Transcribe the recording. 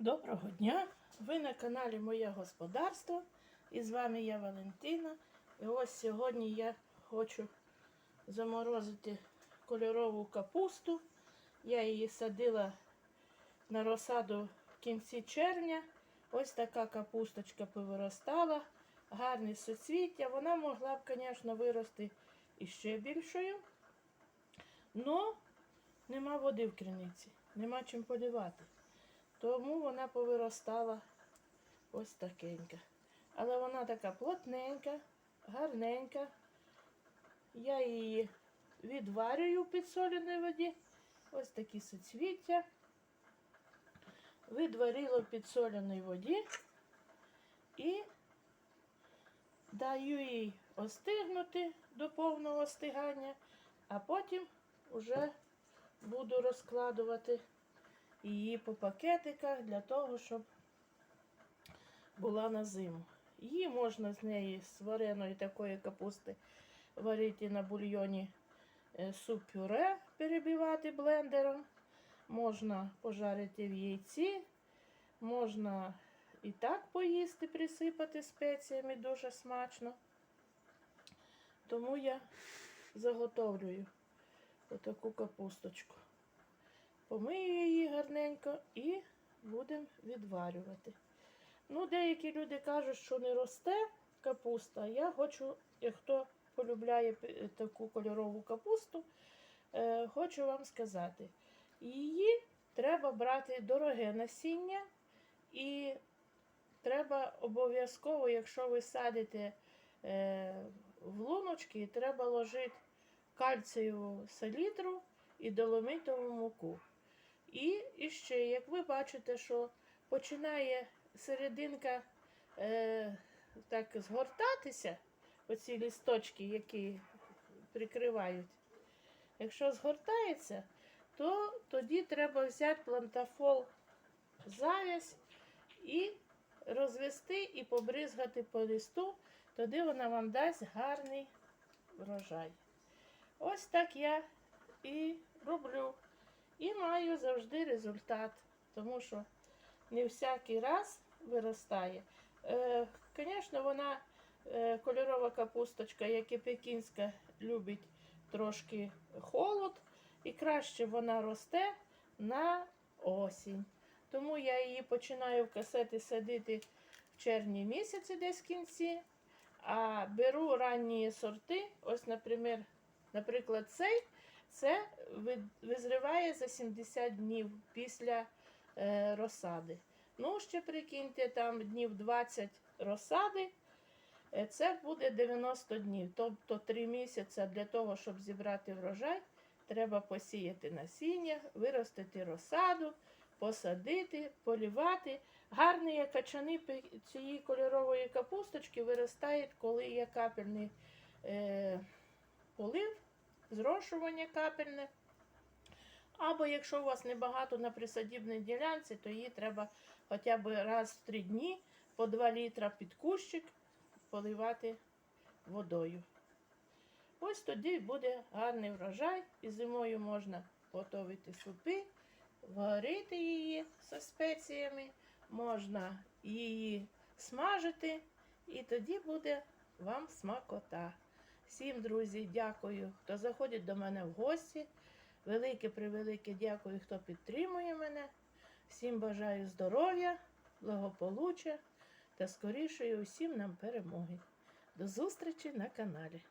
Доброго дня! Ви на каналі Моє Господарство. І з вами я Валентина. І ось сьогодні я хочу заморозити кольорову капусту. Я її садила на розсаду в кінці червня. Ось така капусточка повиростала, гарне соцвіття. Вона могла б, звісно, вирости іще більшою. Но нема води в криниці, нема чим поливати. Тому вона повиростала ось такенька. Але вона така плотненька, гарненька. Я її відварюю в підсоленій воді. Ось такі соцвіття. Відварила в підсоленій воді і даю їй остигнути до повного остигання, а потім вже буду розкладувати її по пакетиках для того, щоб була на зиму. Її можна з неї з вареної такої капусти варити на бульйоні е, суп-пюре, перебивати блендером. Можна пожарити в яйці, можна і так поїсти, присипати спеціями дуже смачно. Тому я заготовлюю отаку капусточку. Помию її гарненько і будемо відварювати. Ну, деякі люди кажуть, що не росте капуста. Я хочу, хто полюбляє таку кольорову капусту, е, хочу вам сказати, її треба брати дороге насіння, і треба обов'язково, якщо ви садите е, в луночки, треба ложити кальцієву селітру і доломитову муку. І, і ще, як ви бачите, що починає серединка е, так згортатися, оці лісточки, які прикривають. Якщо згортається, то тоді треба взяти плантафол завязь і розвести і побризгати по листу, тоді вона вам дасть гарний врожай. Ось так я і роблю. Маю завжди результат, тому що не всякий раз виростає. Е, Звісно, вона е, кольорова капусточка, як і пекінська, любить трошки холод, і краще вона росте на осінь. Тому я її починаю в касети садити в червні місяці, десь в кінці. А беру ранні сорти, ось, наприклад, наприклад, цей. Це визриває за 70 днів після е, розсади. Ну, ще прикиньте, там днів 20 розсади, е, це буде 90 днів. Тобто 3 місяці для того, щоб зібрати врожай, треба посіяти насіння, виростити розсаду, посадити, полівати. Гарні качани цієї кольорової капусточки виростають, коли є капельний е, полив зрошування капельне. Або якщо у вас небагато на присадібній ділянці, то її треба хоча б раз в три дні по 2 літра під кущик поливати водою. Ось тоді буде гарний врожай, і зимою можна готувати супи, варити її зі спеціями, можна її смажити, і тоді буде вам смакота. Всім, друзі, дякую, хто заходить до мене в гості. Велике превелике дякую, хто підтримує мене. Всім бажаю здоров'я, благополуччя та скорішої усім нам перемоги. До зустрічі на каналі.